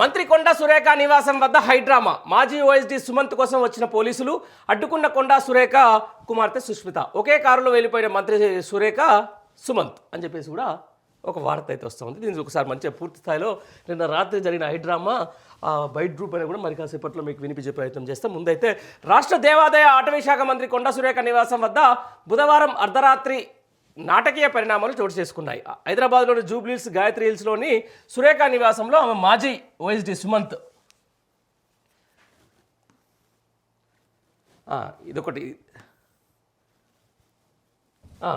మంత్రి కొండా సురేఖ నివాసం వద్ద హైడ్రామా. మాజీ ఓఎస్డీ సుమంత్ కోసం వచ్చిన పోలీసులు అడ్డుకున్న కొండా సురేఖ కుమార్తె సుష్మిత. ఒకే కారులో వెళ్ళిపోయిన మంత్రి సురేఖ సుమంత్ అని చెప్పేసి కూడా ఒక వార్త అయితే వస్తుంది దీనికి ఒకసారి మంచిగా పూర్తి స్థాయిలో నిన్న రాత్రి జరిగిన హైడ్రామా ఆ, బైట్ గ్రూప్ అని కూడా మరి కాసేపట్లో మీకు వినిపించే ప్రయత్నం చేస్తాం. ముందైతే రాష్ట్ర దేవాదాయ అటవీ శాఖ మంత్రి కొండా సురేఖ నివాసం వద్ద బుధవారం అర్ధరాత్రి నాటకీయ పరిణామాలు చోటు చేసుకున్నాయి హైదరాబాద్లోని జూబ్లీస్ గాయత్రి హిల్స్లోని సురేఖ నివాసంలో ఆమె మాజీ ఓఎస్డి సుమంత్ ఇదొకటి ఆ.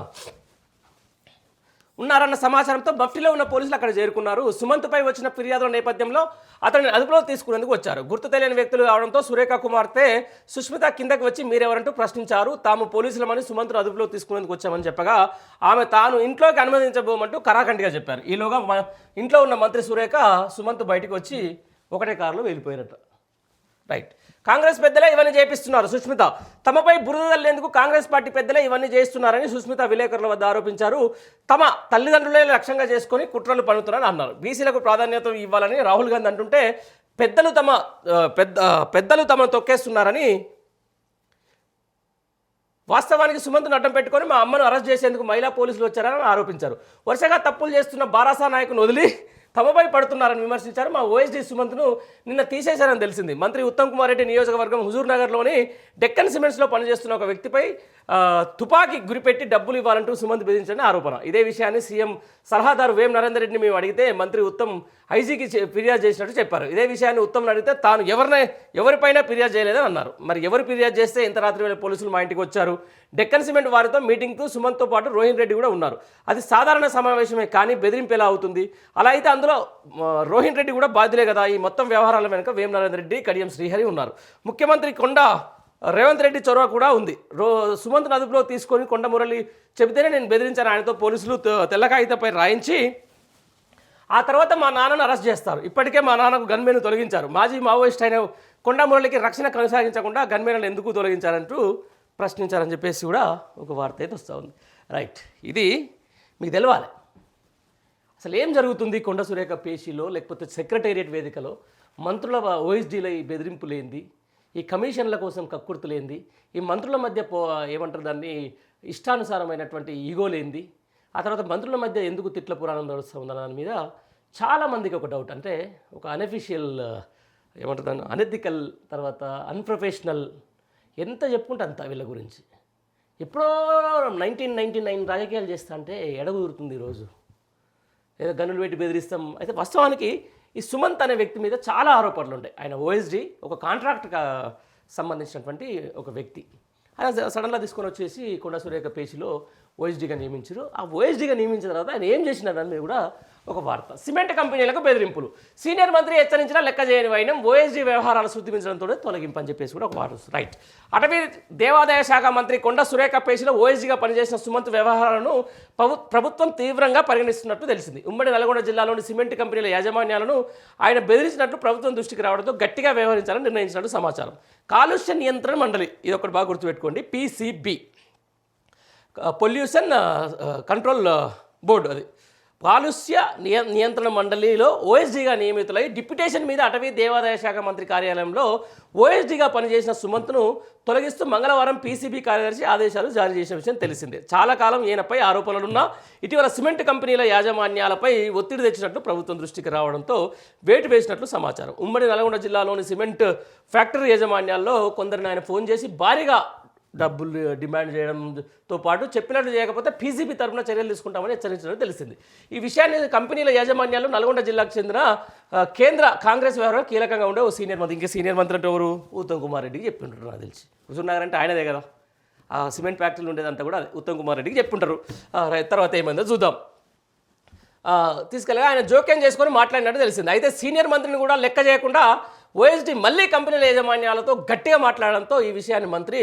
ఉన్నారన్న సమాచారంతో బఫ్టీలో ఉన్న పోలీసులు అక్కడ చేరుకున్నారు. సుమంత్పై వచ్చిన ఫిర్యాదుల నేపథ్యంలో అతన్ని అదుపులో తీసుకునేందుకు వచ్చారు. గుర్తు తెలియని వ్యక్తులు రావడంతో సురేఖ కుమార్తె సుష్మిత కిందకి వచ్చి మీరెవరంటూ ప్రశ్నించారు. తాము పోలీసులమని సుమంత్ను అదుపులో తీసుకునేందుకు వచ్చామని చెప్పగా ఆమె తాను ఇంట్లోకి అనుమతించబోమంటూ కరాఖండిగా చెప్పారు. ఈలోగా మ- ఇంట్లో ఉన్న మంత్రి సురేఖ సుమంత్ బయటికి వచ్చి ఒకటే కారులో వెళ్ళిపోయారట రైట్ కాంగ్రెస్ పెద్దలే ఇవన్నీ చేపిస్తున్నారు. సుష్మిత తమపై బురద తల్లేందుకు కాంగ్రెస్ పార్టీ పెద్దలే ఇవన్నీ చేస్తున్నారని సుష్మిత విలేకరుల వద్ద ఆరోపించారు. తమ తల్లిదండ్రులే లక్ష్యంగా చేసుకొని కుట్రలు పన్నుతున్నారని అన్నారు. బీసీలకు ప్రాధాన్యత ఇవ్వాలని రాహుల్ గాంధీ అంటుంటే పెద్దలు తమ పెద్ద పెద్దలు తమను తొక్కేస్తున్నారని వాస్తవానికి సుమంత్ను అడ్డం పెట్టుకొని మా అమ్మను అరెస్ట్ చేసేందుకు మహిళా పోలీసులు వచ్చారని ఆరోపించారు. వరుసగా తప్పులు చేస్తున్న బారాసా నాయకుని వదిలి తమపై పడుతున్నారని విమర్శించారు. మా ఓఎస్డీ సుమంత్ను నిన్న తీసేశారని తెలిసింది. మంత్రి ఉత్తమ్ కుమార్ రెడ్డి నియోజకవర్గం హుజూర్ నగర్లోని డెక్కన్ సిమెంట్స్లో పనిచేస్తున్న ఒక వ్యక్తిపై తుపాకీ గురిపెట్టి డబ్బులు ఇవ్వాలంటూ సుమంత్ బెదిరించని ఆరోపణ. ఇదే విషయాన్ని సీఎం సలహాదారు వేం నరేందర్ రెడ్డిని మేము అడిగితే మంత్రి ఉత్తమ్ ఐజీకి ఫిర్యాదు చేసినట్టు చెప్పారు. ఇదే విషయాన్ని ఉత్తమ్ అడిగితే తాను ఎవరినే ఎవరిపైనా ఫిర్యాదు చేయలేదని అన్నారు. మరి ఎవరు ఫిర్యాదు చేస్తే ఇంత రాత్రి వేళ పోలీసులు మా ఇంటికి వచ్చారు? డెక్కన్ సిమెంట్ వారితో మీటింగ్కు సుమంత్తో పాటు రోహిన్ రెడ్డి కూడా ఉన్నారు. అది సాధారణ సమావేశమే కానీ బెదిరింపు ఎలా అవుతుంది? అలా అయితే అందులో రోహిన్ రెడ్డి కూడా బాధ్యులే కదా. ఈ మొత్తం వ్యవహారాల వెనుక వేమ నరేంద్ర రెడ్డి కడియం శ్రీహరి ఉన్నారు. ముఖ్యమంత్రి కొండ రేవంత్ రెడ్డి చొరవ కూడా ఉంది. రో సుమంత్ అదుపులో తీసుకొని కొండ మురళి చెబితేనే నేను బెదిరించాను. ఆయనతో పోలీసులు తెల్ల కాగితంపై రాయించి ఆ తర్వాత మా నాన్నను అరెస్ట్ చేస్తారు. ఇప్పటికే మా నాన్నకు గన్మేను తొలగించారు. మాజీ మావోయిస్ట్ అయిన కొండమురళికి రక్షణ కొనసాగించకుండా గన్మేనను ఎందుకు తొలగించారంటూ ప్రశ్నించారని చెప్పేసి కూడా ఒక వార్త అయితే వస్తూ ఉంది. రైట్. ఇది మీకు తెలవాలి. అసలు ఏం జరుగుతుంది కొండ సురేఖ పేషీలో లేకపోతే సెక్రటేరియట్ వేదికలో? మంత్రుల ఓఎస్డీల ఈ బెదిరింపులేంది ఈ కమిషన్ల కోసం కక్కుర్తులేంది ఈ మంత్రుల మధ్య పో ఏమంటారు దాన్ని ఇష్టానుసారమైనటువంటి ఈగోలేంది ఆ తర్వాత మంత్రుల మధ్య ఎందుకు తిట్ల పురాణం నడుస్తుంది దాని మీద చాలామందికి ఒక డౌట్ అంటే ఒక అనఫిషియల్ ఏమంటారు అనెథికల్ తర్వాత అన్ప్రొఫెషనల్ ఎంత చెప్పుకుంటే అంత వీళ్ళ గురించి. ఎప్పుడో నైన్టీన్ నైన్టీ నైన్ రాజకీయాలు చేస్తా అంటే ఎడగురుతుంది ఈరోజు ఏదో గనులు పెట్టి బెదిరిస్తాం. అయితే వాస్తవానికి ఈ సుమంత్ అనే వ్యక్తి మీద చాలా ఆరోపణలు ఉంటాయి. ఆయన ఓఎస్డి ఒక కాంట్రాక్ట్గా సంబంధించినటువంటి ఒక వ్యక్తి. ఆయన సడన్గా తీసుకొని వచ్చేసి కొండ సురేఖ పేజీలో ఓఎస్డీగా నియమించారు. ఆ ఓఎస్డీగా నియమించిన తర్వాత ఆయన ఏం చేసినారని మీద కూడా ఒక వార్త. సిమెంట్ కంపెనీలకు బెదిరింపులు. సీనియర్ మంత్రి హెచ్చరించినా లెక్క చేయని వైనం ఓఎస్డీ వ్యవహారాలు శుద్ధించడంతో తొలగింపు అని చెప్పేసి కూడా ఒక వార్త రైట్ అటవీ దేవాదాయ శాఖ మంత్రి కొండ సురేఖ పేషిలో ఓఎస్డీగా పనిచేసిన సుమంత్ వ్యవహారాలను ప్రభుత్వం తీవ్రంగా పరిగణిస్తున్నట్టు తెలిసింది. ఉమ్మడి నల్గొండ జిల్లాలోని సిమెంట్ కంపెనీల యాజమాన్యాలను ఆయన బెదిరించినట్లు ప్రభుత్వం దృష్టికి రావడంతో గట్టిగా వ్యవహరించాలని నిర్ణయించినట్టు సమాచారం. కాలుష్య నియంత్రణ మండలి ఇది ఒకటి బాగా గుర్తుపెట్టుకోండి. పీసీబీ. పొల్యూషన్ కంట్రోల్ బోర్డు అది. కాలుష్య నియ నియంత్రణ మండలిలో ఓఎస్డీగా నియమితులై డిప్యుటేషన్ మీద అటవీ దేవాదాయ శాఖ మంత్రి కార్యాలయంలో ఓఎస్డీగా పనిచేసిన సుమంత్ను తొలగిస్తూ మంగళవారం పీసీబీ కార్యదర్శి ఆదేశాలు జారీ చేసిన విషయం తెలిసిందే. చాలా కాలం ఈయనపై ఆరోపణలున్నా ఇటీవల సిమెంట్ కంపెనీల యాజమాన్యాలపై ఒత్తిడి తెచ్చినట్లు ప్రభుత్వం దృష్టికి రావడంతో వేటు వేసినట్లు సమాచారం. ఉమ్మడి నల్గొండ జిల్లాలోని సిమెంట్ ఫ్యాక్టరీ యాజమాన్యాల్లో కొందరిని ఆయన ఫోన్ చేసి భారీగా డబ్బులు డిమాండ్ చేయడంతో పాటు చెప్పినట్లు చేయకపోతే పీసీబీ తరపున చర్యలు తీసుకుంటామని హెచ్చరించడం తెలిసింది ఈ విషయాన్ని కంపెనీల యాజమాన్యాలు నల్గొండ జిల్లాకు చెందిన కేంద్ర కాంగ్రెస్ వ్యవహారం కీలకంగా ఉండే ఓ సీనియర్ మంత్రి. ఇంకా సీనియర్ మంత్రి అంటే ఎవరు? ఉత్తమ్ కుమార్ రెడ్డికి చెప్పింటారు నాకు తెలిసి. హుజూర్ అంటే ఆయనదే కదా. ఆ సిమెంట్ ఫ్యాక్టరీలు ఉండేదంతా కూడా అదే. ఉత్తమ్ కుమార్ రెడ్డికి చెప్పుంటారు తర్వాత ఏమైందో చూద్దాం. తీసుకెళ్ళగా ఆయన జోక్యం చేసుకొని మాట్లాడినట్టు తెలిసింది. అయితే సీనియర్ మంత్రిని కూడా లెక్క చేయకుండా ఓఎస్డీ మళ్ళీ కంపెనీల యాజమాన్యాలతో గట్టిగా మాట్లాడడంతో ఈ విషయాన్ని మంత్రి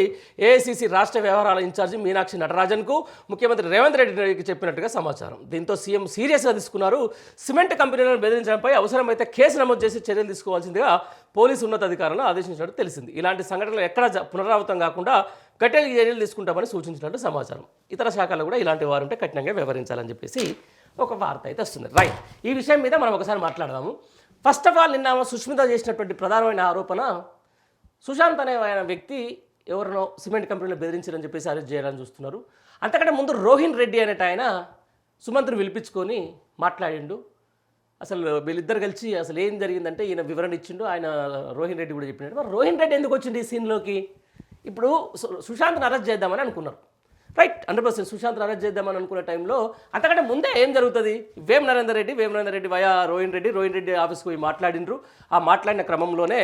ఏఐసిసి రాష్ట్ర వ్యవహారాల ఇన్ఛార్జి మీనాక్షి నటరాజన్కు ముఖ్యమంత్రి రేవంత్ రెడ్డికి చెప్పినట్టుగా సమాచారం. దీంతో సీఎం సీరియస్గా తీసుకున్నారు. సిమెంట్ కంపెనీలను బెదిరించడంపై అవసరమైతే కేసు నమోదు చేసి చర్యలు తీసుకోవాల్సిందిగా పోలీసు ఉన్నతాధికారులను ఆదేశించినట్టు తెలిసింది. ఇలాంటి సంఘటనలు ఎక్కడ పునరావృతం కాకుండా కఠిన చర్యలు తీసుకుంటామని సూచించినట్టు సమాచారం. ఇతర శాఖలు కూడా ఇలాంటి వారు ఉంటే కఠినంగా వ్యవహరించాలని చెప్పేసి ఒక వార్త అయితే వస్తుంది. రైట్. ఈ విషయం మీద మనం ఒకసారి మాట్లాడదాము. ఫస్ట్ ఆఫ్ ఆల్ నిన్న సుష్మిత చేసినటువంటి ప్రధానమైన ఆరోపణ సుశాంత్ అనే ఆయన వ్యక్తి ఎవరినో సిమెంట్ కంపెనీలో బెదిరించారని చెప్పేసి అరెస్ట్ చేయాలని చూస్తున్నారు. అంతకంటే ముందు రోహిన్ రెడ్డి అనేట ఆయన సుమంత్ని పిలిపించుకొని మాట్లాడిండు. అసలు వీళ్ళిద్దరు కలిసి అసలు ఏం జరిగిందంటే ఈయన వివరణ ఇచ్చిండు ఆయన రోహిన్ రెడ్డి కూడా చెప్పినాడు. మరి రోహిన్ రెడ్డి ఎందుకు వచ్చింది ఈ సీన్లోకి ఇప్పుడు సు- సుశాంత్ని అరెస్ట్ చేద్దామని అనుకున్నారు. Right hundred percent Sushant arrest చేద్దామని అనుకునే టైంలో అంతకంటే ముందే ఏం జరుగుతుంది? వేం నరేందర్ రెడ్డి వేం నరేందర్ రెడ్డి వయా రోహిన్ రెడ్డి రోహిన్ రెడ్డి ఆఫీస్కి పోయి మాట్లాడినరు ఆ మాట్లాడిన క్రమంలోనే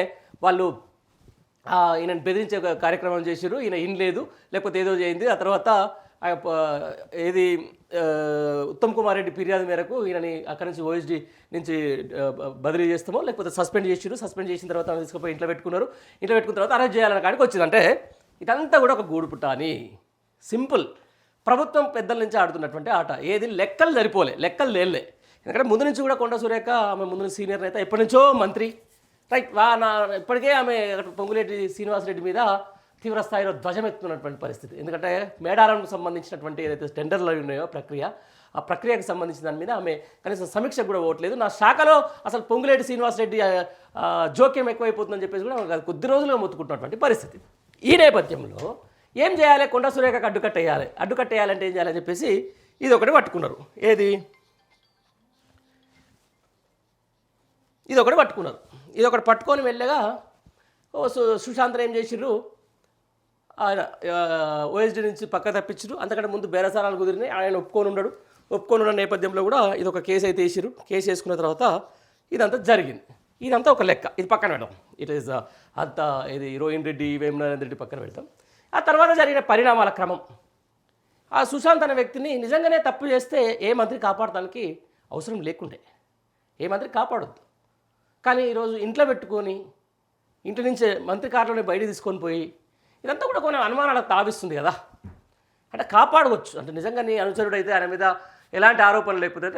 వాళ్ళు ఈయనను బెదిరించే కార్యక్రమం చేశారు ఈయన ఇన్ లేదు. లేకపోతే ఏదో చేయింది. ఆ తర్వాత ఏది ఉత్తమ్ కుమార్ రెడ్డి ఫిర్యాదు మేరకు ఈయనని అక్కడి నుంచి ఓఎస్డి నుంచి బదిలీ చేస్తామో లేకపోతే సస్పెండ్ చేసిరు సస్పెండ్ చేసిన తర్వాత తీసుకుపోయి ఇంట్లో పెట్టుకున్నారు. ఇంట్లో పెట్టుకున్న తర్వాత అరెస్ట్ చేయాలని కాడికి వచ్చింది. అంటే ఇదంతా కూడా ఒక గూడుపుట్ట అని సింపుల్. ప్రభుత్వం పెద్దల నుంచి ఆడుతున్నటువంటి ఆట. ఏది లెక్కలు సరిపోలే లెక్కలు లేలే ఎందుకంటే ముందు నుంచి కూడా కొండ సురేఖ ఆమె ముందు నుంచి సీనియర్ నేత ఎప్పటి నుంచో మంత్రి. రైట్ వా నా ఇప్పటికే ఆమె పొంగులేటి శ్రీనివాసరెడ్డి మీద తీవ్ర స్థాయిలో ధ్వజమెత్తున్నటువంటి పరిస్థితి. ఎందుకంటే మేడారంకు సంబంధించినటువంటి ఏదైతే టెండర్లు ఉన్నాయో ప్రక్రియ ఆ ప్రక్రియకు సంబంధించిన దాని మీద ఆమె కనీసం సమీక్ష కూడా ఓట్లేదు. నా శాఖలో అసలు పొంగులేటి శ్రీనివాసరెడ్డి జోక్యం ఎక్కువైపోతుందని చెప్పేసి కూడా కొద్ది రోజులుగా మొత్తుకుంటున్నటువంటి పరిస్థితి. ఈ నేపథ్యంలో ఏం చేయాలి? కొండ సురేఖకు అడ్డుకట్టేయాలి అడ్డుకట్టేయాలంటే ఏం చేయాలని చెప్పేసి ఇది ఒకటి పట్టుకున్నారు. ఏది? ఇది ఒకటి పట్టుకున్నారు. ఇది ఒకటి పట్టుకొని వెళ్ళగా ఓ సు- సుశాంత్ ఏం చేసిర్రు? ఆయన ఓఎస్డి నుంచి పక్క తప్పించారు అంతకంటే ముందు బేరసారాలు కుదిరినాయి. ఆయన ఒప్పుకొని ఉన్నాడు ఒప్పుకొని ఉన్న నేపథ్యంలో కూడా ఇది ఒక కేసు అయితే వేసిరు కేసు వేసుకున్న తర్వాత ఇదంతా జరిగింది. ఇదంతా ఒక లెక్క. ఇది పక్కన పెడదాం. ఇట్ ఈస్ అంత ఇది రోహిన్ రెడ్డి వేమనారాయణ రెడ్డి పక్కన పెడతాం. ఆ తర్వాత జరిగిన పరిణామాల క్రమం. ఆ సుశాంత్ అనే వ్యక్తిని నిజంగానే తప్పు చేస్తే ఏ మంత్రి కాపాడటానికి అవసరం లేకుండే. ఏ మంత్రి కాపాడొద్దు. కానీ ఈరోజు ఇంట్లో పెట్టుకొని ఇంటి నుంచే మంత్రి కార్లోనే బయట తీసుకొని పోయి ఇదంతా కూడా కొన్ని అనుమానాలకు తావిస్తుంది కదా. అంటే కాపాడవచ్చు. అంటే నిజంగా నీ అనుచరుడు అయితే ఆయన మీద ఎలాంటి ఆరోపణలు లేకపోతే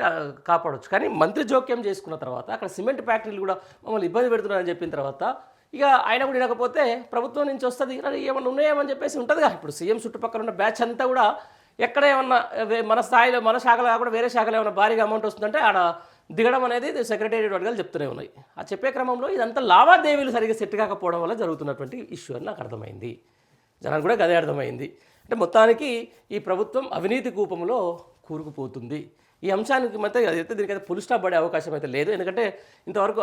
కాపాడవచ్చు కానీ మంత్రి జోక్యం చేసుకున్న తర్వాత అక్కడ సిమెంట్ ఫ్యాక్టరీలు కూడా మమ్మల్ని ఇబ్బంది పెడుతున్నారని చెప్పిన తర్వాత ఇక ఆయన కూడా వినకపోతే ప్రభుత్వం నుంచి వస్తుంది ఏమన్నా ఉన్నాయేమని చెప్పేసి ఉంటుందిగా ఇప్పుడు సీఎం చుట్టుపక్కల ఉన్న బ్యాచ్ అంతా కూడా ఎక్కడ ఏమన్నా మన స్థాయిలో మన శాఖలో కాకుండా వేరే శాఖలో ఏమైనా భారీగా అమౌంట్ వస్తుందంటే ఆడ దిగడం అనేది సెక్రటేరియట్ వర్గాలు చెప్తూనే ఉన్నాయి. ఆ చెప్పే క్రమంలో ఇదంతా లావాదేవీలు సరిగ్గా సెట్ కాకపోవడం వల్ల జరుగుతున్నటువంటి ఇష్యూ అని నాకు అర్థమైంది. జనానికి కూడా గదే అర్థమైంది. అంటే మొత్తానికి ఈ ప్రభుత్వం అవినీతి కూపంలో కూరుకుపోతుంది. ఈ అంశానికి మధ్య అయితే దీనికైతే పులి స్టాప్ పడే అవకాశం అయితే లేదు. ఎందుకంటే ఇంతవరకు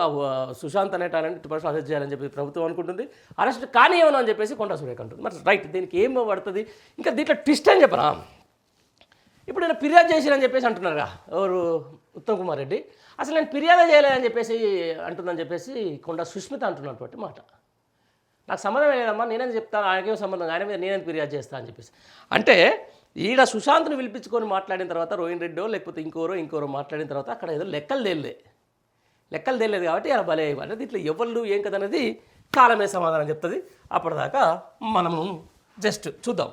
సుశాంత్ అనే టాలెంట్ ఇటు అరెస్ట్ చేయాలని చెప్పి ప్రభుత్వం అనుకుంటుంది. అరెస్ట్ కానీ ఏమన్నా అని చెప్పేసి కొండ సురేఖ అంటుంది. మరి రైట్ దీనికి ఏం పడుతుంది? ఇంకా దీంట్లో ట్విస్ట్ అని చెప్పరా ఇప్పుడు నేను ఫిర్యాదు చేసిరని చెప్పేసి అంటున్నారా ఎవరు? ఉత్తమ్ కుమార్ రెడ్డి. అసలు నేను ఫిర్యాదు చేయలేదని చెప్పేసి అంటుందని చెప్పేసి కొండ సుష్మిత అంటున్నటువంటి మాట. నాకు సంబంధం లేదమ్మా నేనేం చెప్తాను ఆయనకేం సంబంధం? ఆయన మీద నేనేం ఫిర్యాదు చేస్తా అని చెప్పేసి. అంటే ఈడ సుశాంత్ని పిలిపించుకొని మాట్లాడిన తర్వాత రోహిన్ రెడ్డో లేకపోతే ఇంకోరో ఇంకోరో మాట్లాడిన తర్వాత అక్కడ ఏదో లెక్కలు తేలే లెక్కలు తేలేదు కాబట్టి అలా భలే అంటే ఇట్లా ఎవళ్ళు ఏం కదనేది కాలమే సమాధానం చెప్తుంది. అప్పటిదాకా మనము జస్ట్ చూద్దాం.